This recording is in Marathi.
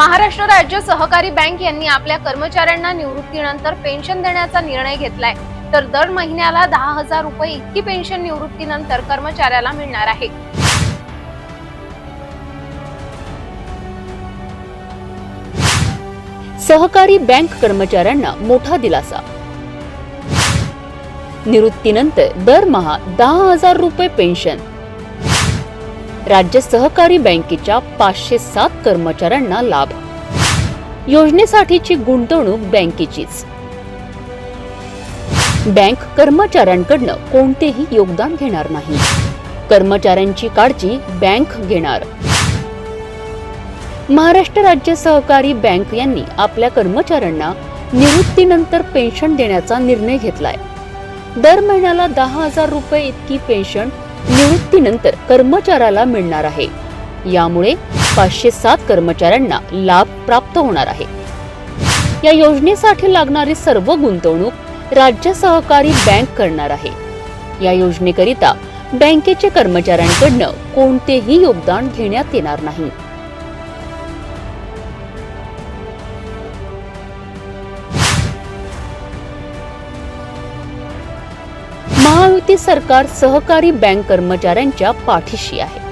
महाराष्ट्र राज्य सहकारी बँक यांनी आपल्या कर्मचाऱ्यांना निवृत्तीनंतर पेन्शन देण्याचा निर्णय घेतलाय. तर दर महिन्याला दहा हजार रुपये इतकी पेन्शन निवृत्तीनंतर कर्मचाऱ्याला मिळणार आहे. सहकारी बँक कर्मचाऱ्यांना मोठा दिलासा. निवृत्तीनंतर दरमहा दहा हजार रुपये पेन्शन. राज्य सहकारी बँकेच्या पाचशे सात कर्मचाऱ्यांना लाभ. योजनेसाठीची गुंतवणूक बँकेचीच. बँक कर्मचाऱ्यांकडनं कोणतेही योगदान घेणार नाही. कर्मचाऱ्यांची काळजी बँक घेणार. महाराष्ट्र राज्य सहकारी बँक यांनी आपल्या कर्मचाऱ्यांना निवृत्तीनंतर पेन्शन देण्याचा निर्णय घेतलाय. दर महिन्याला दहा हजार रुपये इतकी पेन्शन निवृत्तीनंतर कर्मचाऱ्याला मिळणार आहे. यामुळे पाचशे सात कर्मचाऱ्यांना लाभ प्राप्त होणार आहे. या योजनेसाठी लागणारी सर्व गुंतवणूक राज्य सहकारी बँक करणार आहे. या योजनेकरिता बँकेचे कर्मचाऱ्यांकडनं कोणतेही योगदान घेण्यात येणार नाही. महायुती सरकार सहकारी बँक कर्मचाऱ्यांच्या पाठीशी आहे.